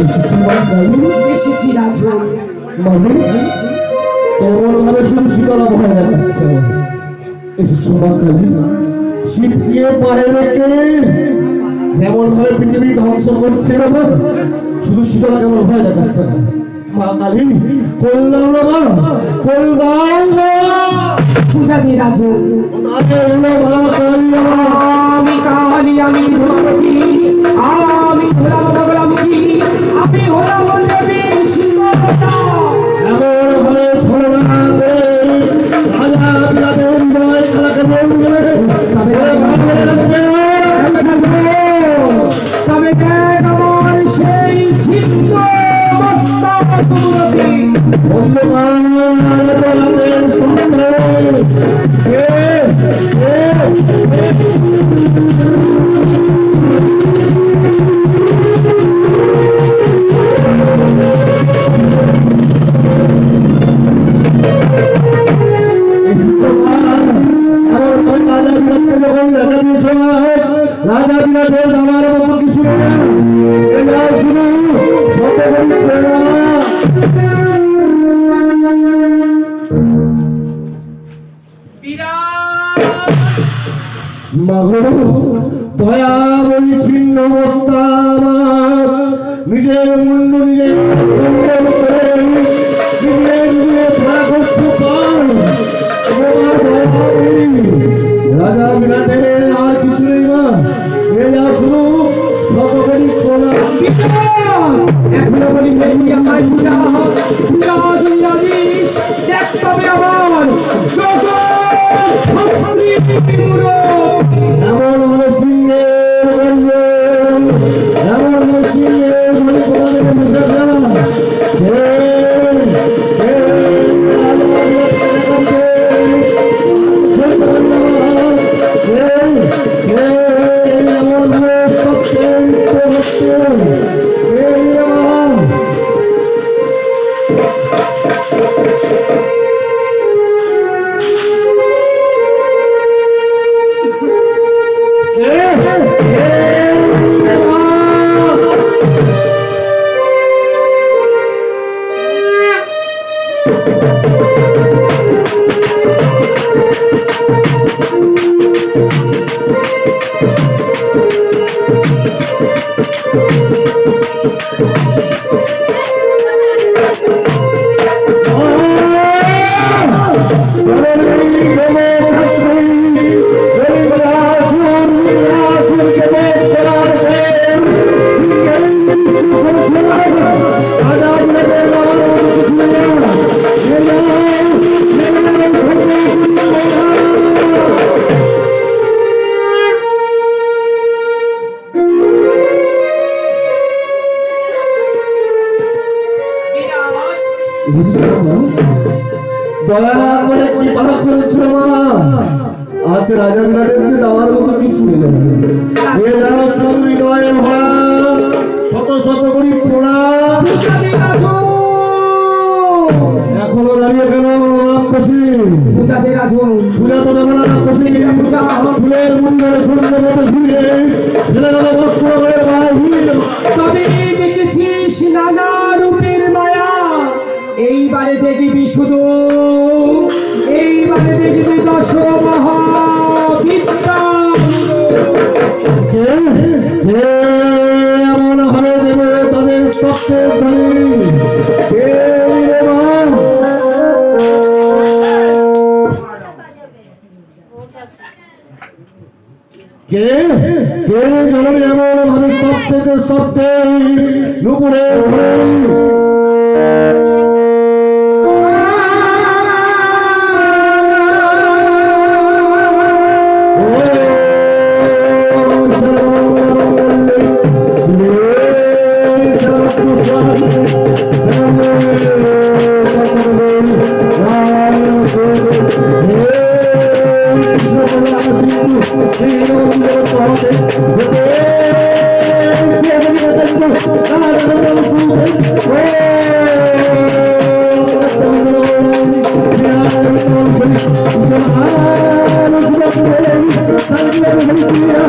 এসেছি মা কালী শুধু শীতলা ভয় দেখাচ্ছে এসেছ মা কালী রেখে যেমন ভাবে পৃথিবী ধ্বংস করছে বাবা শুধু শীতলা কেমন ভয় দেখাচ্ছে না মা কালী করলাম না মা করলাম আমি রাজা বিরাটের মতো কিছু না। এটা শুধু শতকরি প্রেরণা মাগো দয়া দয়া করে কি পারা করেছ মা আজ রাজা বিরাটের যে দেওয়ার মতো কিছু নেই এ যাও শুধু হৃদয়ে ভরা শত শত করি প্রণাম এখনও দাঁড়িয়ে কেন রাক্ষসী পূজাতে রাজন পূজা তো দেবে না রাক্ষসী পূজা ফুলের মন্দিরে সুন্দর মতো ঘুরে এইবারে দেখবি শুধু। এইবারে দেখবি দশ মহাবিদ্যা এমন ভাবে দেবে তাদের কে? কে? জানাবে এমন ভাবে তত্ত্বেতে তত্ত্বে নুপুরে Hallelujah.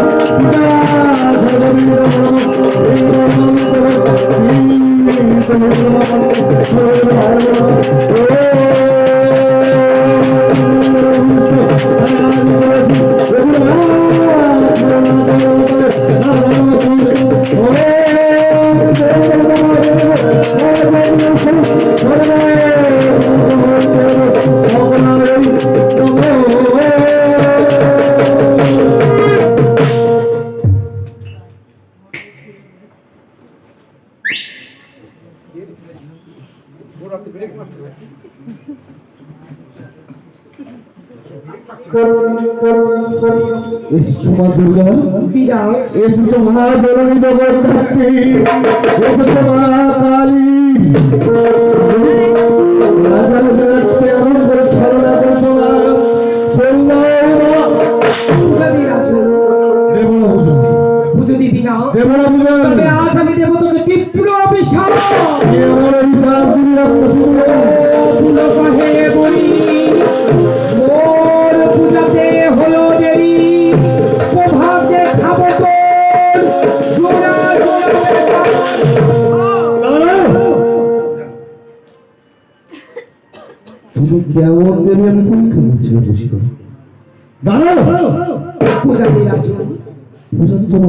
এসেছ মা দুর্গা। এসেছ মা জননী জগদ্ধাত্রী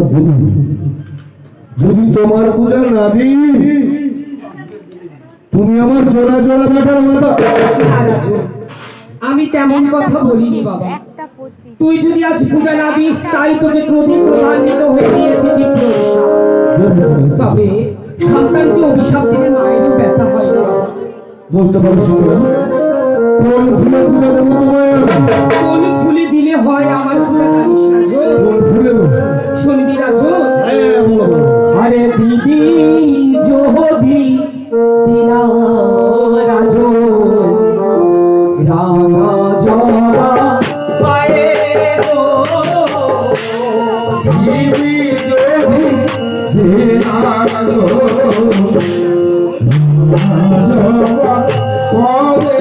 আমার বন্ধু যদি তোমার পূজা না দিই তুমি আমার জোড়া জোড়া বেটার মাথা আমি তেমন কথা বলিনি বাবা। তুই যদি আজ পূজা না দিস তাই তোকে প্রদীপ প্রধান্বিত হয়ে গিয়েছে তবে সন্তানকে অভিশাপ দিলে মায়েরও ব্যথা হয় না বলতে পারো শুনো কোন ফুলের পূজা দেব পরে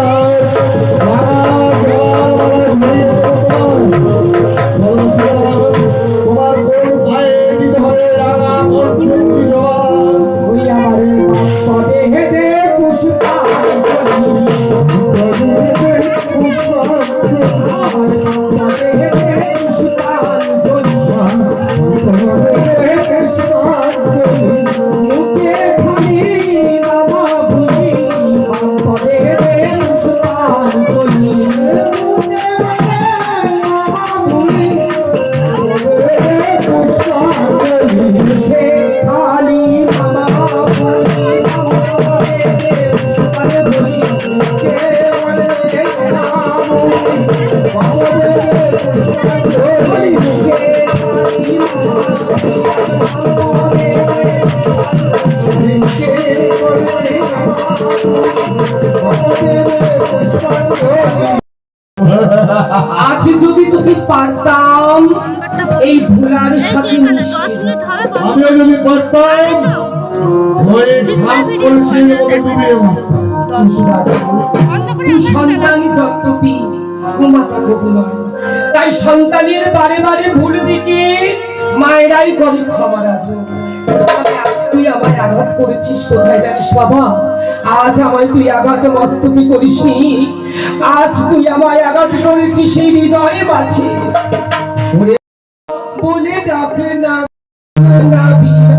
আজ যদি তোকে পারতাম এই ভোলার সাথে আমি যদি পারতাম তাই সন্তানের বারে বারে ভুল দিকে মায়েরাই করে ক্ষমা রাজ। তুই আমায় আঘাত করেছিস, কোথায় জানিস বাবা? আজ আমায় তুই আঘাত মস্তকি করিসনি? আজ তুই আমায় আঘাত করেছিস, সেই হৃদয়ে বাছে বলে ডাকে না না বিয়া।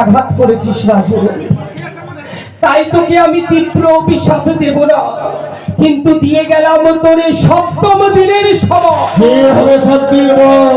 আঘাত করেছিস রাজু তাই তোকে আমি তীব্র অভিশাপ দেব না। কিন্তু দিয়ে গেলাম তোরে সপ্তম দিনের কে হবে সত্যির বল।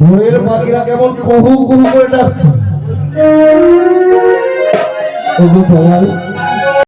ভোরের পাখিরা কেমন কহু কহু করে ডাকছে?